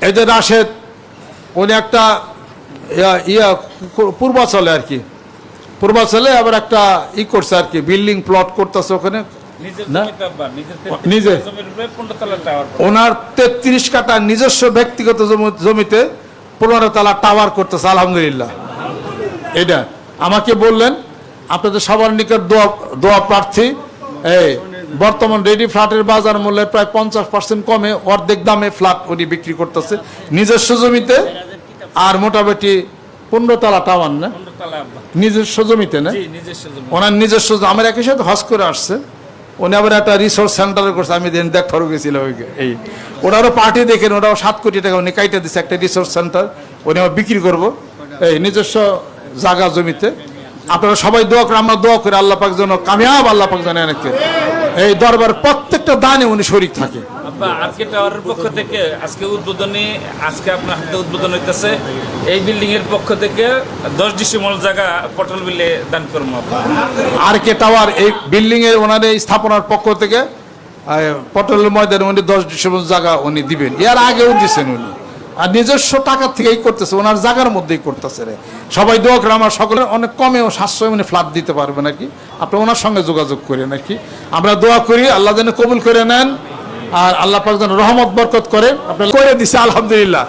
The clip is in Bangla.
এদের রাশেদ উনি একটা ইয়া পূর্বাচলে আর কি। পূর্বাচলে আবার একটা ই করছে আর কি বিল্ডিং প্লট করতেছে ওখানে। নিজে? 33 জমির উপরে 15 তলার টাওয়ার ওনার তেত্রিশ কাটা নিজস্ব ব্যক্তিগত জমি- জমিতে পনেরো তালা টাওয়ার করতেছে আলহামদুলিল্লাহ। এটা। আমাকে বললেন আপনাদের সবার নিকট দোয়া দোয়া প্রার্থী এই বর্তমান রেডি ফ্ল্যাটের বাজার মূল্যে প্রায় পঞ্চাশ পার্সেন্ট কমে অর্ধেক দামে ফ্ল্যাট উনি বিক্রি করতেছে। নিজস্ব জমিতে আর মোটামুটি পনেরো তালা টাওয়ার না? 15 তলা আব্বা। নিজস্ব জমিতে না? জি নিজস্ব জমি ওনার নিজস্ব আমার একই সাথে হজ করে আসছে। উনি আবার একটা রিসোর্স সেন্টারে করছে আমি দিন দেখ ফরু গেছিলাম এই। ওনারও পার্টি দেখেন ওরাও সাত কোটি টাকা উনি কাইটা দিচ্ছে একটা রিসোর্স সেন্টার উনি আবার বিক্রি করব। এই নিজস্ব জায়গা জমিতে। আপনারা সবাই দোয়া করে আমরা দোয়া করে আল্লাহ পাক যেন কামিয়াব আল্লাহ পাক যেন এনেকে এই দরবার প্রত্যেকটা দানে উনি শরিক থাকে। আজকে টাওয়ারের পক্ষ থেকে আজকে উদ্বোধনী আজকে আপনার হাতে উদ্বোধন হইতেছে। এই বিল্ডিং এর পক্ষ থেকে 10 ডিসিমল জায়গা পটল বিলে দান করব। আর কে টাওয়ার এই বিল্ডিং এর ওনার এই স্থাপনার পক্ষ থেকে পটল ময়দানে উনি দশ ডিসেম্বর জায়গা উনি দিবেন। এর আগেও দিচ্ছেন উনি। আর নিজস্ব টাকা থেকেই করতেছে, ওনার জায়গার মধ্যেই করতেছে রে। সবাই দোয়া করে আমার সকলের অনেক কমেও সাশ্রয় মানে ফ্ল্যাট দিতে পারবে নাকি? আপনি ওনার সঙ্গে যোগাযোগ করে নাকি? আমরা দোয়া করি, আল্লাহ যেন কবুল করে নেন, আর আল্লাহ পাক যেন রহমত বরকত করে। আপনার করে দিছে, আলহামদুলিল্লাহ।